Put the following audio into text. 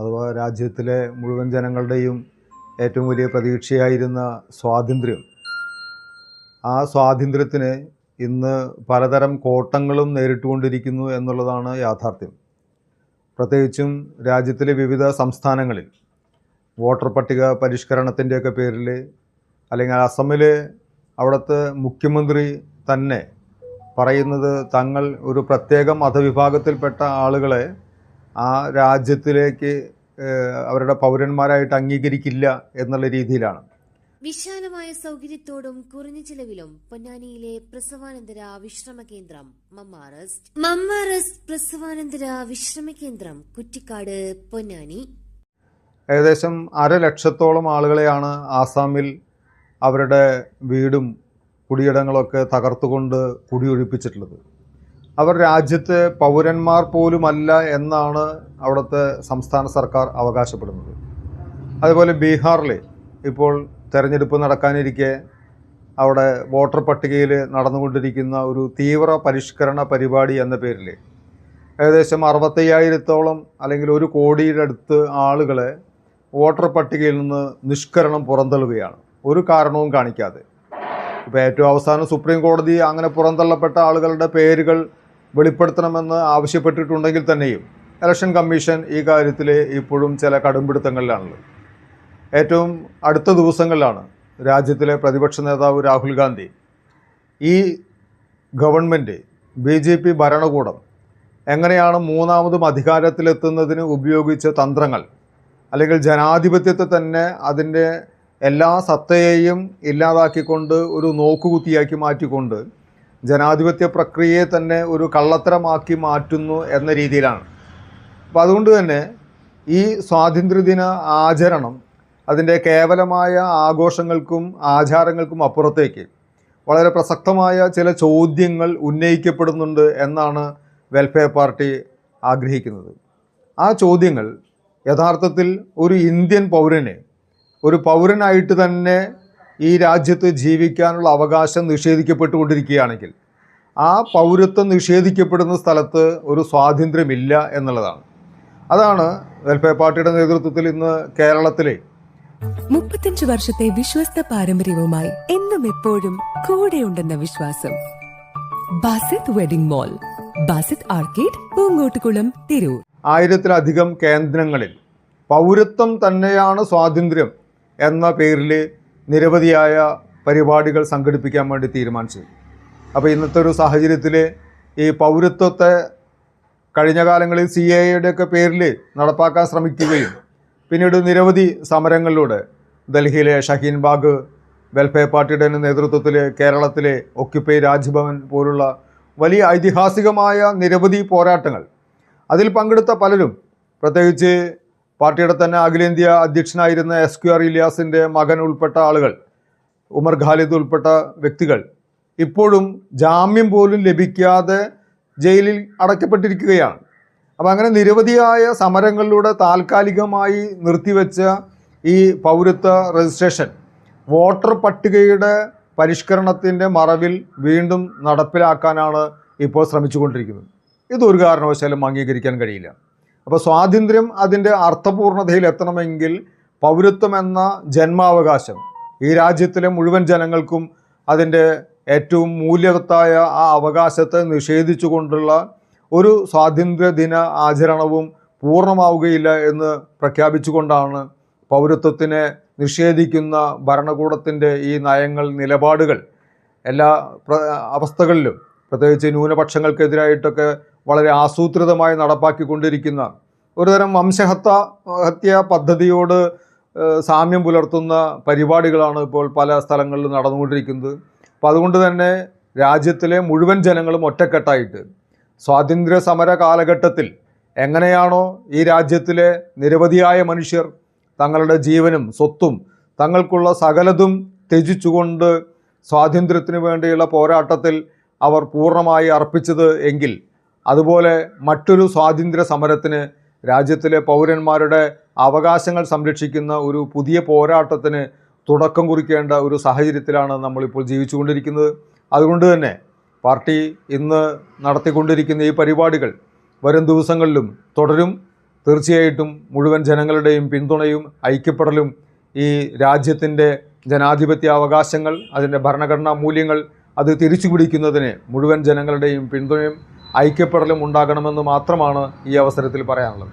അഥവാ രാജ്യത്തിലെ മുഴുവൻ ജനങ്ങളുടെയും ഏറ്റവും വലിയ പ്രതീക്ഷയായിരുന്ന സ്വാതന്ത്ര്യം. ആ സ്വാതന്ത്ര്യത്തിന് ഇന്ന് പലതരം കോട്ടങ്ങളും നേരിട്ടുകൊണ്ടിരിക്കുന്നു എന്നുള്ളതാണ് യാഥാർത്ഥ്യം. പ്രത്യേകിച്ചും രാജ്യത്തിലെ വിവിധ സംസ്ഥാനങ്ങളിൽ വോട്ടർ പട്ടിക പരിഷ്കരണത്തിന്റെയൊക്കെ പേരിൽ അല്ലെങ്കിൽ അസമിൽ അവിടുത്തെ മുഖ്യമന്ത്രി തന്നെ പറയുന്നത് തങ്ങൾ ഒരു പ്രത്യേക മതവിഭാഗത്തിൽപ്പെട്ട ആളുകളെ ആ രാജ്യത്തിലേക്ക് അവരുടെ പൗരന്മാരായിട്ട് അംഗീകരിക്കില്ല എന്നുള്ള രീതിയിലാണ്. വിശാലമായ സൗകര്യത്തോടും കുറഞ്ഞ ചിലവിലും പൊന്നാനിയിലെ പ്രസവാനന്തര വിശ്രമ കേന്ദ്രം മമ്മാറസ്റ്റ്. മമ്മാറസ്റ്റ് പ്രസവാനന്തര വിശ്രമ കേന്ദ്രം കുറ്റിക്കാട് പൊന്നാനി. ഏകദേശം അര ലക്ഷത്തോളം ആളുകളെയാണ് ആസാമിൽ അവരുടെ വീടും കുടിയിടങ്ങളൊക്കെ തകർത്തുകൊണ്ട് കുടിയൊഴിപ്പിച്ചിട്ടുള്ളത്. അവർ രാജ്യത്തെ പൗരന്മാർ പോലുമല്ല എന്നാണ് അവിടുത്തെ സംസ്ഥാന സർക്കാർ അവകാശപ്പെടുന്നത്. അതുപോലെ ബീഹാറിൽ ഇപ്പോൾ തെരഞ്ഞെടുപ്പ് നടക്കാനിരിക്കെ അവിടെ വോട്ടർ പട്ടികയിൽ നടന്നുകൊണ്ടിരിക്കുന്ന ഒരു തീവ്ര പരിഷ്കരണ പരിപാടി എന്ന പേരിൽ ഏകദേശം അറുപത്തയ്യായിരത്തോളം അല്ലെങ്കിൽ ഒരു കോടിയുടെ അടുത്ത് ആളുകളെ വോട്ടർ പട്ടികയിൽ നിന്ന് നിഷ്കരണം പുറന്തള്ളുകയാണ്. ഒരു കാരണവും കാണിക്കാതെ. ഇപ്പോൾ ഏറ്റവും അവസാനം സുപ്രീം കോടതി അങ്ങനെ പുറന്തള്ളപ്പെട്ട ആളുകളുടെ പേരുകൾ വെളിപ്പെടുത്തണമെന്ന് ആവശ്യപ്പെട്ടിട്ടുണ്ടെങ്കിൽ തന്നെയും ഇലക്ഷൻ കമ്മീഷൻ ഈ കാര്യത്തിൽ ഇപ്പോഴും ചില കടുംപിടുത്തങ്ങളിലാണുള്ളത്. ഏറ്റവും അടുത്ത ദിവസങ്ങളിലാണ് രാജ്യത്തിലെ പ്രതിപക്ഷ നേതാവ് രാഹുൽ ഗാന്ധി ഈ ഗവൺമെന്റ് ബി ജെ പി ഭരണകൂടം എങ്ങനെയാണ് മൂന്നാമതും അധികാരത്തിലെത്തുന്നതിന് ഉപയോഗിച്ച തന്ത്രങ്ങൾ അല്ലെങ്കിൽ ജനാധിപത്യത്തെ തന്നെ അതിന്റെ എല്ലാ സത്തയെയും ഇല്ലാതാക്കിക്കൊണ്ട് ഒരു നോക്കുകുത്തിയാക്കി മാറ്റിക്കൊണ്ട് ജനാധിപത്യ പ്രക്രിയയെ തന്നെ ഒരു കള്ളത്തരമാക്കി മാറ്റുന്നു എന്ന രീതിയിലാണ്. അപ്പോൾ അതുകൊണ്ട് തന്നെ ഈ സ്വാതന്ത്ര്യദിന ആചരണം അതിന്റെ കേവലമായ ആഘോഷങ്ങൾക്കും ആചാരങ്ങൾക്കും അപ്പുറത്തേക്ക് വളരെ പ്രസക്തമായ ചില ചോദ്യങ്ങൾ ഉന്നയിക്കപ്പെടുന്നുണ്ട് എന്നാണ് വെൽഫെയർ പാർട്ടി ആഗ്രഹിക്കുന്നത്. ആ ചോദ്യങ്ങൾ യഥാർത്ഥത്തിൽ ഒരു ഇന്ത്യൻ പൗരന് ഒരു പൗരനായിട്ട് തന്നെ ഈ രാജ്യത്ത് ജീവിക്കാനുള്ള അവകാശം നിഷേധിക്കപ്പെട്ടുകൊണ്ടിരിക്കുകയാണെങ്കിൽ ആ പൗരത്വം നിഷേധിക്കപ്പെടുന്ന സ്ഥലത്ത് ഒരു സ്വാതന്ത്ര്യമില്ല എന്നുള്ളതാണ്. അതാണ് വെൽഫെയർ പാർട്ടിയുടെ നേതൃത്വത്തിൽ ഇന്ന് കേരളത്തിലെ മുപ്പത്തഞ്ച് വർഷത്തെ വിശ്വസ്ത പാരമ്പര്യവുമായി എന്നും എപ്പോഴും കൂടെയുണ്ടെന്ന വിശ്വാസം. Basith wedding mall Basith arcade Poongottukulam Tirur. ആയിരത്തിലധികം കേന്ദ്രങ്ങളിൽ പൗരത്വം തന്നെയാണ് സ്വാതന്ത്ര്യം എന്ന പേരിൽ നിരവധിയായ പരിപാടികൾ സംഘടിപ്പിക്കാൻ വേണ്ടി തീരുമാനിച്ചു. അപ്പോൾ ഇന്നത്തെ ഒരു സാഹചര്യത്തിൽ ഈ പൗരത്വത്തെ കഴിഞ്ഞ കാലങ്ങളിൽ സി എ ഒക്കെ പേരിൽ നടപ്പാക്കാൻ ശ്രമിക്കുകയും പിന്നീട് നിരവധി സമരങ്ങളിലൂടെ ഡൽഹിയിലെ ഷഹീൻബാഗ് വെൽഫെയർ പാർട്ടിയുടെ നേതൃത്വത്തിൽ കേരളത്തിലെ ഒക്യുപ്പൈ രാജ്ഭവൻ പോലുള്ള വലിയ ഐതിഹാസികമായ നിരവധി പോരാട്ടങ്ങൾ അതിൽ പങ്കെടുത്ത പലരും പ്രത്യേകിച്ച് പാർട്ടിയുടെ തന്നെ അഖിലേന്ത്യാ അധ്യക്ഷനായിരുന്ന എസ് ക്യു ആർ ഇലിയാസിന്റെ മകൻ ഉൾപ്പെട്ട ആളുകൾ ഉമർ ഖാലിദ് ഉൾപ്പെട്ട വ്യക്തികൾ ഇപ്പോഴും ജാമ്യം പോലും ലഭിക്കാതെ ജയിലിൽ അടയ്ക്കപ്പെട്ടിരിക്കുകയാണ്. അപ്പോൾ അങ്ങനെ നിരവധിയായ സമരങ്ങളിലൂടെ താൽക്കാലികമായി നിർത്തിവെച്ച ഈ പൗരത്വ രജിസ്ട്രേഷൻ വോട്ടർ പട്ടികയുടെ പരിഷ്കരണത്തിന്റെ മറവിൽ വീണ്ടും നടപ്പിലാക്കാനാണ് ഇപ്പോൾ ശ്രമിച്ചുകൊണ്ടിരിക്കുന്നത്. ഇതൊരു കാരണവശാലും അംഗീകരിക്കാൻ കഴിയില്ല. അപ്പോൾ സ്വാതന്ത്ര്യം അതിന്റെ അർത്ഥപൂർണതയിൽ എത്തണമെങ്കിൽ പൗരത്വം എന്ന ജന്മാവകാശം ഈ രാജ്യത്തിലെ മുഴുവൻ ജനങ്ങൾക്കും അതിന്റെ ഏറ്റവും മൂല്യവത്തായ ആ അവകാശത്തെ നിഷേധിച്ചുകൊണ്ടുള്ള ഒരു സ്വാതന്ത്ര്യ ദിന ആചരണവും പൂർണമാവുകയില്ല എന്ന് പ്രഖ്യാപിച്ചുകൊണ്ടാണ് പൗരത്വത്തിനെ നിഷേധിക്കുന്ന ഭരണകൂടത്തിന്റെ ഈ നയങ്ങൾ നിലപാടുകൾ എല്ലാ അവസ്ഥകളിലും. പ്രത്യേകിച്ച് ന്യൂനപക്ഷങ്ങൾക്കെതിരായിട്ടൊക്കെ വളരെ ആസൂത്രിതമായി നടപ്പാക്കിക്കൊണ്ടിരിക്കുന്ന ഒരുതരം വംശഹത്യ ഹത്യ പദ്ധതിയോട് സാമ്യം പുലർത്തുന്ന പരിപാടികളാണ് ഇപ്പോൾ പല സ്ഥലങ്ങളിലും നടന്നുകൊണ്ടിരിക്കുന്നത്. അപ്പോൾ അതുകൊണ്ട് തന്നെ രാജ്യത്തിലെ മുഴുവൻ ജനങ്ങളും ഒറ്റക്കെട്ടായിട്ട് സ്വാതന്ത്ര്യ സമര കാലഘട്ടത്തിൽ എങ്ങനെയാണോ ഈ രാജ്യത്തിലെ നിരവധിയായ മനുഷ്യർ തങ്ങളുടെ ജീവനും സ്വത്തും തങ്ങൾക്കുള്ള സകലതും ത്യജിച്ചുകൊണ്ട് സ്വാതന്ത്ര്യത്തിന് വേണ്ടിയുള്ള പോരാട്ടത്തിൽ അവർ പൂർണമായി അർപ്പിച്ചത് എങ്കിൽ അതുപോലെ മറ്റൊരു സ്വാതന്ത്ര്യ സമരത്തിന് രാജ്യത്തിലെ പൗരന്മാരുടെ അവകാശങ്ങൾ സംരക്ഷിക്കുന്ന ഒരു പുതിയ പോരാട്ടത്തിന് തുടക്കം കുറിക്കേണ്ട ഒരു സാഹചര്യത്തിലാണ് നമ്മളിപ്പോൾ ജീവിച്ചുകൊണ്ടിരിക്കുന്നത്. അതുകൊണ്ട് തന്നെ പാർട്ടി ഇന്ന് നടത്തിക്കൊണ്ടിരിക്കുന്ന ഈ പരിപാടികൾ വരും ദിവസങ്ങളിലും തുടരും. തീർച്ചയായിട്ടും മുഴുവൻ ജനങ്ങളുടെയും പിന്തുണയും ഐക്യപ്പെടലും ഈ രാജ്യത്തിന്റെ ജനാധിപത്യ അവകാശങ്ങൾ അതിന്റെ ഭരണഘടനാ മൂല്യങ്ങൾ അത് തിരിച്ചു പിടിക്കുന്നതിന് മുഴുവൻ ജനങ്ങളുടെയും പിന്തുണയും ഐക്യപ്പെടലും ഉണ്ടാകണമെന്ന് മാത്രമാണ് ഈ അവസരത്തിൽ പറയാനുള്ളത്.